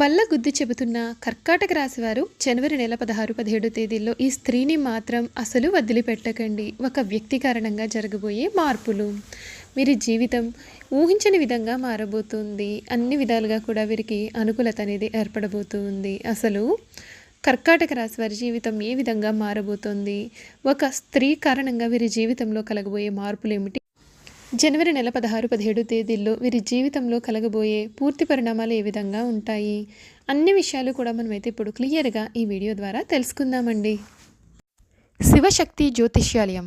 బల్ల గుద్ది చెబుతున్న కర్కాటక రాశివారు జనవరి నెల పదహారు పదిహేడు తేదీల్లో ఈ స్త్రీని మాత్రం అసలు వదిలిపెట్టకండి. ఒక వ్యక్తి కారణంగా జరగబోయే మార్పులు. వీరి జీవితం ఊహించని విధంగా మారబోతుంది. అన్ని విధాలుగా కూడా వీరికి అనుకూలత అనేది ఏర్పడబోతుంది. అసలు కర్కాటక రాశి వారి జీవితం ఏ విధంగా మారబోతుంది? ఒక స్త్రీ కారణంగా వీరి జీవితంలో కలగబోయే మార్పులు ఏమిటి? జనవరి నెల పదహారు పదిహేడు తేదీల్లో వీరి జీవితంలో కలగబోయే పూర్తి పరిణామాలు ఏ విధంగా ఉంటాయి? అన్ని విషయాలు కూడా మనమైతే ఇప్పుడు క్లియర్గా ఈ వీడియో ద్వారా తెలుసుకుందామండి. శివశక్తి జ్యోతిష్యాలయం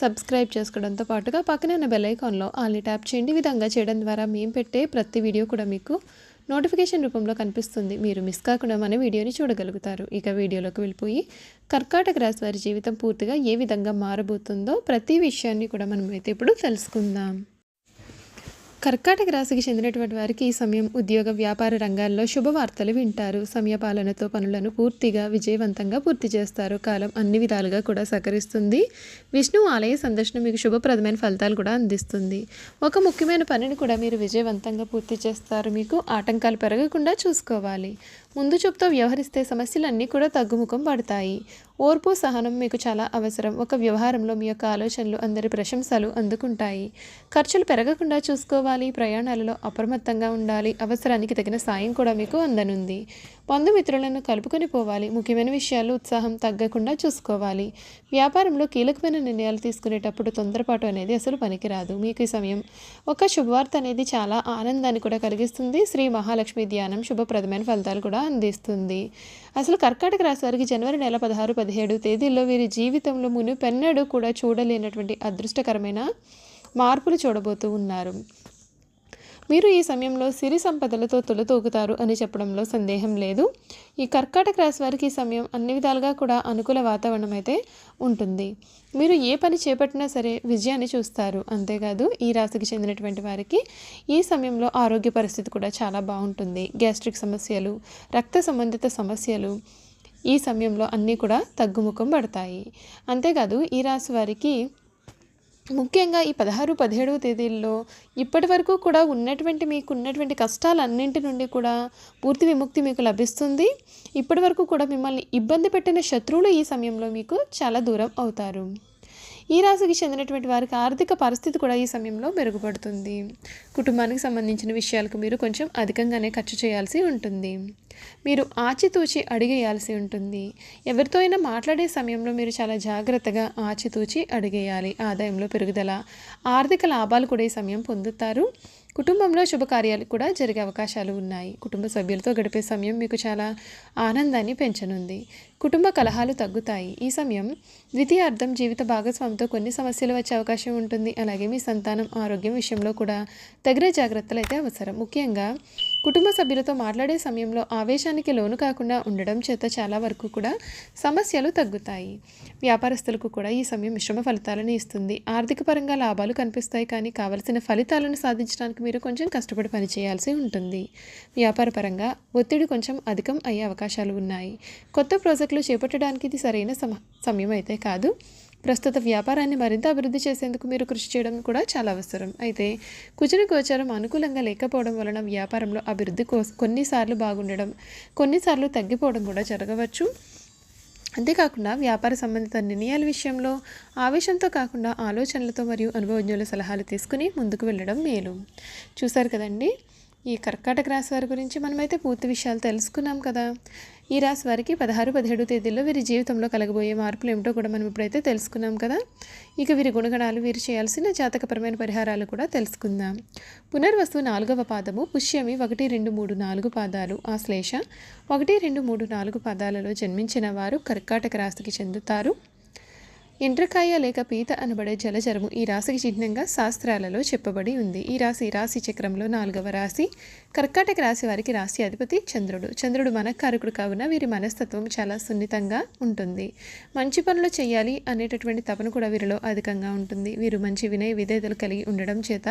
సబ్స్క్రైబ్ చేసుకోవడంతో పాటుగా పక్కనే ఉన్న బెల్ ఐకాన్లో ఆల్ని ట్యాప్ చేయండి. విధంగా చేయడం ద్వారా మేము పెట్టే ప్రతి వీడియో కూడా మీకు నోటిఫికేషన్ రూపంలో కనిపిస్తుంది. మీరు మిస్ కాకుండా మన వీడియోని చూడగలుగుతారు. ఇక వీడియోలోకి వెళ్ళిపోయి కర్కాటక రాశి వారి జీవితం పూర్తిగా ఏ విధంగా మారబోతుందో ప్రతి విషయాన్ని కూడా మనమైతే అయితే ఇప్పుడు తెలుసుకుందాం. కర్కాటక రాశికి చెందినటువంటి వారికి ఈ సమయం ఉద్యోగ వ్యాపార రంగాల్లో శుభవార్తలు వింటారు. సమయపాలనతో పనులను పూర్తిగా విజయవంతంగా పూర్తి చేస్తారు. కాలం అన్ని విధాలుగా కూడా సహకరిస్తుంది. విష్ణు ఆలయ సందర్శన మీకు శుభప్రదమైన ఫలితాలు కూడా అందిస్తుంది. ఒక ముఖ్యమైన పనిని కూడా మీరు విజయవంతంగా పూర్తి చేస్తారు. మీకు ఆటంకాలు పెరగకుండా చూసుకోవాలి. ముందు చూపుతో వ్యవహరిస్తే సమస్యలన్నీ కూడా తగ్గుముఖం పడతాయి. ఓర్పు సహనం మీకు చాలా అవసరం. ఒక వ్యవహారంలో మీ యొక్క ఆలోచనలు అందరి ప్రశంసలు అందుకుంటాయి. ఖర్చులు పెరగకుండా చూసుకోవాలి. ప్రయాణాలలో అప్రమత్తంగా ఉండాలి. అవసరానికి తగిన సాయం కూడా మీకు అందనుంది. బంధుమిత్రులను కలుపుకొని పోవాలి. ముఖ్యమైన విషయాలు ఉత్సాహం తగ్గకుండా చూసుకోవాలి. వ్యాపారంలో కీలకమైన నిర్ణయాలు తీసుకునేటప్పుడు తొందరపాటు అనేది అసలు పనికిరాదు. మీకు ఈ సమయం ఒక శుభవార్త అనేది చాలా ఆనందాన్ని కూడా కలిగిస్తుంది. శ్రీ మహాలక్ష్మి ధ్యానం శుభప్రదమైన ఫలితాలు కూడా అందిస్తుంది. అసలు కర్కాటక రాశి వారికి జనవరి నెల పదహారు పదిహేడు తేదీల్లో వీరి జీవితంలో మునుపెన్నడూ కూడా చూడలేనటువంటి అదృష్టకరమైన మార్పులు చూడబోతూ ఉన్నారు. మీరు ఈ సమయంలో సిరి సంపదలతో తొలతూగుతారు అని చెప్పడంలో సందేహం లేదు. ఈ కర్కాటక రాశి వారికి ఈ సమయం అన్ని విధాలుగా కూడా అనుకూల వాతావరణం అయితే ఉంటుంది. మీరు ఏ పని చేపట్టినా సరే విజయాన్ని చూస్తారు. అంతేకాదు ఈ రాశికి చెందినటువంటి వారికి ఈ సమయంలో ఆరోగ్య పరిస్థితి కూడా చాలా బాగుంటుంది. గ్యాస్ట్రిక్ సమస్యలు రక్త సంబంధిత సమస్యలు ఈ సమయంలో అన్నీ కూడా తగ్గుముఖం పడతాయి. అంతేకాదు ఈ రాశి వారికి ముఖ్యంగా ఈ పదహారు పదిహేడవ తేదీల్లో ఇప్పటి వరకు కూడా ఉన్నటువంటి మీకు ఉన్నటువంటి కష్టాలన్నింటి నుండి కూడా పూర్తి విముక్తి మీకు లభిస్తుంది. ఇప్పటి వరకు కూడా మిమ్మల్ని ఇబ్బంది పెట్టిన శత్రువులు ఈ సమయంలో మీకు చాలా దూరం అవుతారు. ఈ రాశికి చెందినటువంటి వారికి ఆర్థిక పరిస్థితి కూడా ఈ సమయంలో మెరుగుపడుతుంది. కుటుంబానికి సంబంధించిన విషయాలకు మీరు కొంచెం అధికంగానే ఖర్చు చేయాల్సి ఉంటుంది. మీరు ఆచితూచి అడిగేయాల్సి ఉంటుంది. ఎవరితో అయినా మాట్లాడే సమయంలో మీరు చాలా జాగ్రత్తగా ఆచితూచి అడిగేయాలి. ఆదాయంలో పెరుగుదల ఆర్థిక లాభాలు కూడా ఈ సమయం పొందుతారు. కుటుంబంలో శుభకార్యాలు కూడా జరిగే అవకాశాలు ఉన్నాయి. కుటుంబ సభ్యులతో గడిపే సమయం మీకు చాలా ఆనందాన్ని పెంచనుంది. కుటుంబ కలహాలు తగ్గుతాయి. ఈ సమయం ద్వితీయార్థం జీవిత భాగస్వామితో కొన్ని సమస్యలు వచ్చే అవకాశం ఉంటుంది. అలాగే మీ సంతానం ఆరోగ్యం విషయంలో కూడా తగిన జాగ్రత్తలు అయితే అవసరం. ముఖ్యంగా కుటుంబ సభ్యులతో మాట్లాడే సమయంలో ఆవేశానికి లోను కాకుండా ఉండడం చేత చాలా వరకు కూడా సమస్యలు తగ్గుతాయి. వ్యాపారస్తులకు కూడా ఈ సమయం మిశ్రమ ఫలితాలను ఇస్తుంది. ఆర్థిక పరంగా లాభాలు కనిపిస్తాయి కానీ కావలసిన ఫలితాలను సాధించడానికి మీరు కొంచెం కష్టపడి పనిచేయాల్సి ఉంటుంది. వ్యాపార పరంగా ఒత్తిడి కొంచెం అధికం అయ్యే అవకాశాలు ఉన్నాయి. కొత్త ప్రాజెక్టులు చేపట్టడానికి ఇది సరైన సమ సమయం అయితే కాదు. ప్రస్తుత వ్యాపారాన్ని మరింత అభివృద్ధి చేసేందుకు మీరు కృషి చేయడం కూడా చాలా అవసరం. అయితే కుజన గోచారం అనుకూలంగా లేకపోవడం వలన వ్యాపారంలో అభివృద్ధి కొన్నిసార్లు బాగుండడం కొన్నిసార్లు తగ్గిపోవడం కూడా జరగవచ్చు. అంతేకాకుండా వ్యాపార సంబంధిత నిర్ణయాల విషయంలో ఆవేశంతో కాకుండా ఆలోచనలతో మరియు అనుభవజ్ఞుల సలహాలు తీసుకుని ముందుకు వెళ్ళడం మేలు. చూశారు కదండి? ఈ కర్కాటక రాశి వారి గురించి మనమైతే పూర్తి విషయాలు తెలుసుకున్నాం కదా. ఈ రాశి వారికి పదహారు పదిహేడు తేదీల్లో వీరి జీవితంలో కలగబోయే మార్పులు ఏమిటో కూడా మనం ఇప్పుడైతే తెలుసుకున్నాం కదా. ఇక వీరి గుణగణాలు వీరు చేయాల్సిన జాతకపరమైన పరిహారాలు కూడా తెలుసుకుందాం. పునర్వస్తు నాలుగవ పాదము పుష్యమి ఒకటి రెండు మూడు నాలుగు పాదాలు. ఆశ్లేష ఒకటి రెండు మూడు నాలుగు పాదాలలో జన్మించిన వారు కర్కాటక రాశికి చెందుతారు. ఎండ్రకాయ లేక పీత అనబడే జలచరము ఈ రాశికి చిహ్నంగా శాస్త్రాలలో చెప్పబడి ఉంది. ఈ రాశి రాశి చక్రంలో నాలుగవ రాశి. కర్కాటక రాశి వారికి రాశి అధిపతి చంద్రుడు. చంద్రుడు మనకారకుడు కావున వీరి మనస్తత్వం చాలా సున్నితంగా ఉంటుంది. మంచి పనులు చేయాలి అనేటటువంటి తపన కూడా వీరిలో అధికంగా ఉంటుంది. వీరు మంచి వినయ విధేయతలు కలిగి ఉండడం చేత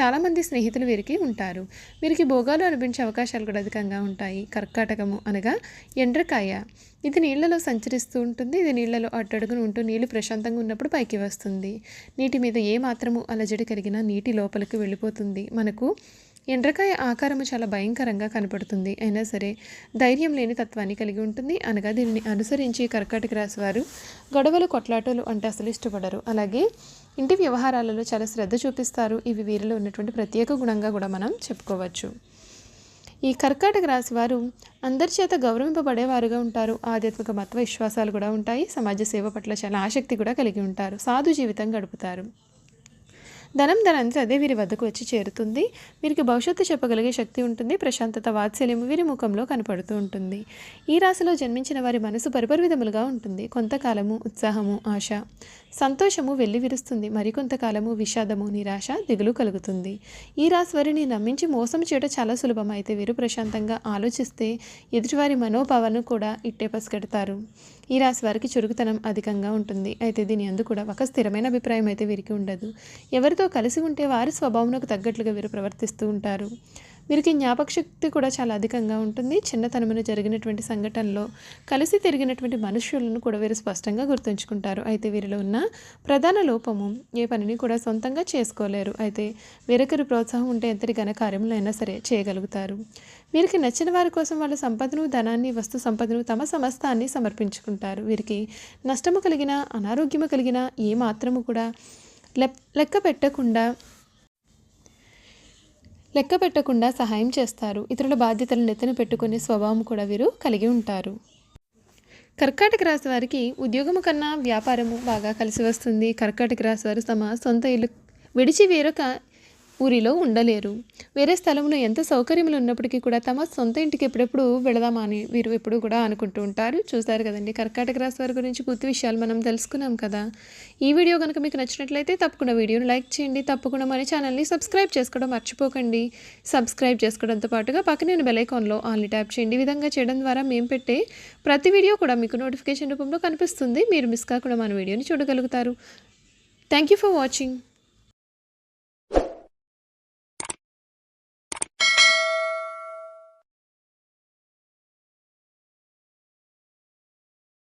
చాలామంది స్నేహితులు వీరికి ఉంటారు. వీరికి భోగాలు అనిపించే అవకాశాలు కూడా అధికంగా ఉంటాయి. కర్కాటకము అనగా ఎండ్రకాయ. ఇది నీళ్ళలో సంచరిస్తూ ఉంటుంది. ఇది నీళ్ళలో అట్టడుగున ఉంటూ నీళ్ళు ప్రశాంతంగా ఉన్నప్పుడు పైకి వస్తుంది. నీటి మీద ఏ మాత్రము అలజడి కలిగినా నీటి లోపలికి వెళ్ళిపోతుంది. మనకు ఎండ్రకాయ ఆకారము చాలా భయంకరంగా కనపడుతుంది. అయినా సరే ధైర్యం లేని తత్వాన్ని కలిగి ఉంటుంది. అనగా దీనిని అనుసరించి కర్కాటక రాశి వారు గొడవలు కొట్లాటలు అంటే అసలు ఇష్టపడరు. అలాగే ఇంటి వ్యవహారాలలో చాలా శ్రద్ధ చూపిస్తారు. ఇవి వీరిలో ఉన్నటువంటి ప్రత్యేక గుణంగా కూడా మనం చెప్పుకోవచ్చు. ఈ కర్కాటక రాశి వారు అందరి చేత గౌరవింపబడేవారుగా ఉంటారు. ఆధ్యాత్మిక మత విశ్వాసాలు కూడా ఉంటాయి. సమాజ సేవ పట్ల చాలా ఆసక్తి కూడా కలిగి ఉంటారు. సాధు జీవితం గడుపుతారు. ధనం ధనంతో అదే వీరి వద్దకు వచ్చి చేరుతుంది. వీరికి భవిష్యత్తు చెప్పగలిగే శక్తి ఉంటుంది. ప్రశాంతత వాత్సల్యం వీరి ముఖంలో కనపడుతూ ఉంటుంది. ఈ రాశిలో జన్మించిన వారి మనసు పరిపరివిధములుగా ఉంటుంది. కొంతకాలము ఉత్సాహము ఆశ సంతోషము వెళ్ళి విరుస్తుంది. మరికొంతకాలము విషాదము నిరాశ దిగులు కలుగుతుంది. ఈ రాశి వారిని నమ్మించి మోసం చేయడం చాలా సులభం. అయితే వీరు ప్రశాంతంగా ఆలోచిస్తే ఎదుటివారి మనోభావాలను కూడా ఇట్టే పసిగడతారు. ఈ రాశి వారికి చురుకుతనం అధికంగా ఉంటుంది. అయితే దీని అందు కూడా ఒక స్థిరమైన అభిప్రాయం అయితే వీరికి ఉండదు. ఎవరితో కలిసి ఉంటే వారి స్వభావంకు తగ్గట్లుగా వీరు ప్రవర్తిస్తూ ఉంటారు. వీరికి జ్ఞాపకశక్తి కూడా చాలా అధికంగా ఉంటుంది. చిన్నతనమున జరిగినటువంటి సంఘటనలో కలిసి తిరిగినటువంటి మనుషులను కూడా వీరు స్పష్టంగా గుర్తుంచుకుంటారు. అయితే వీరిలో ఉన్న ప్రధాన లోపము ఏ పనిని కూడా సొంతంగా చేసుకోలేరు. అయితే వేరొకరి ప్రోత్సాహం ఉంటే ఎంతటి ఘన కార్యములైనా సరే చేయగలుగుతారు. వీరికి నచ్చిన వారి కోసం వాళ్ళ సంపదను ధనాన్ని వస్తు సంపదను తమ సమస్తాన్ని సమర్పించుకుంటారు. వీరికి నష్టము కలిగిన అనారోగ్యము కలిగిన ఏ మాత్రము కూడా లెక్క పెట్టకుండా లెక్క పెట్టకుండా సహాయం చేస్తారు. ఇతరుల బాధ్యతలను నెత్తిన పెట్టుకునే స్వభావం కూడా వీరు కలిగి ఉంటారు. కర్కాటక రాశి వారికి ఉద్యోగము కన్నా వ్యాపారము బాగా కలిసి వస్తుంది. కర్కాటక రాశి వారు తమ సొంత ఇల్లు విడిచి వేరొక ఊరిలో ఉండలేరు. వేరే స్థలంలో ఎంత సౌకర్యములు ఉన్నప్పటికీ కూడా తమ సొంత ఇంటికి ఎప్పుడెప్పుడు వెళదామా అని వీరు ఎప్పుడు కూడా అనుకుంటూ ఉంటారు. చూస్తారు కదండి కర్కాటక రాశి వారి గురించి పూర్తి విషయాలు మనం తెలుసుకున్నాం కదా. ఈ వీడియో కనుక మీకు నచ్చినట్లయితే తప్పకుండా వీడియోని లైక్ చేయండి. తప్పకుండా మన ఛానల్ని సబ్స్క్రైబ్ చేసుకోవడం మర్చిపోకండి. సబ్స్క్రైబ్ చేసుకోవడంతో పాటుగా పక్కన బెలైకాన్లో ఆన్లీ ట్యాప్ చేయండి. ఈ విధంగా చేయడం ద్వారా మేము పెట్టే ప్రతి వీడియో కూడా మీకు నోటిఫికేషన్ రూపంలో కనిపిస్తుంది. మీరు మిస్ కాకుండా మన వీడియోని చూడగలుగుతారు. Thank you for watching.